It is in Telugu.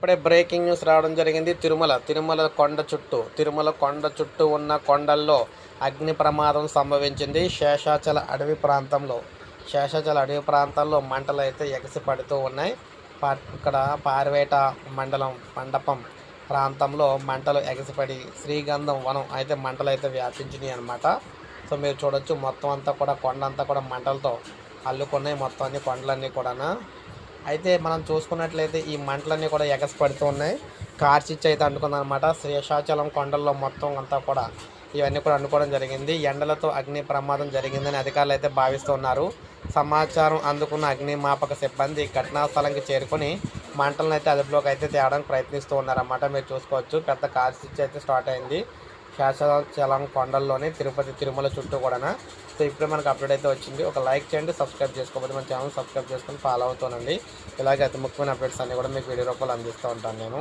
ఇప్పుడే బ్రేకింగ్ న్యూస్ రావడం జరిగింది. తిరుమల తిరుమల కొండ చుట్టూ తిరుమల కొండ చుట్టూ ఉన్న కొండల్లో అగ్ని ప్రమాదం సంభవించింది. శేషాచల అడవి ప్రాంతంలో శేషాచల అడవి ప్రాంతంలో మంటలు అయితే ఎగసి పడుతూ ఉన్నాయి ఇక్కడ పార్వేట మండలం మండపం ప్రాంతంలో మంటలు ఎగసిపడి శ్రీగంధం వనం అయితే మంటలు అయితే వ్యాపించినాయి అనమాట సో మీరు చూడొచ్చు మొత్తం అంతా కూడా కొండ అంతా కూడా మంటలతో అల్లుకున్నాయి. మొత్తం అన్ని కొండలన్నీ కూడా అయితే మనం చూసుకున్నట్లయితే ఈ మంటలన్నీ కూడా ఎగసిపడుతూ ఉన్నాయి. కార్చిచ్చు అయితే అనుకుందనమాట శేషాచలం కొండల్లో మొత్తం అంతా కూడా ఇవన్నీ కూడా అనుకోవడం జరిగింది. ఎండలతో అగ్ని ప్రమాదం జరిగిందని అధికారులు అయితే భావిస్తున్నారు సమాచారం అందుకున్న అగ్నిమాపక సిబ్బంది ఘటనా స్థలంకి చేరుకొని మంటలను అయితే అదుపులోకి అయితే తేవడానికి ప్రయత్నిస్తూ ఉన్నారన్నమాట. మీరు చూసుకోవచ్చు పెద్ద కార్చిచ్చు అయితే స్టార్ట్ అయింది. శేషాచలం కొండల్లోనే తిరుపతి తిరుమల చుట్టూ కూడా సో ఇప్పుడే మనకు అప్డేట్ అయితే వచ్చింది. ఒక లైక్ చేయండి సబ్స్క్రైబ్ చేసుకోకపోతే మన ఛానల్ సబ్స్క్రైబ్ చేసుకొని ఫాలో అవుతానండి ఇలాగే అతి ముఖ్యమైన అప్డేట్స్ అన్ని కూడా మీకు వీడియో రూపంలో అందిస్తూ ఉంటాను నేను.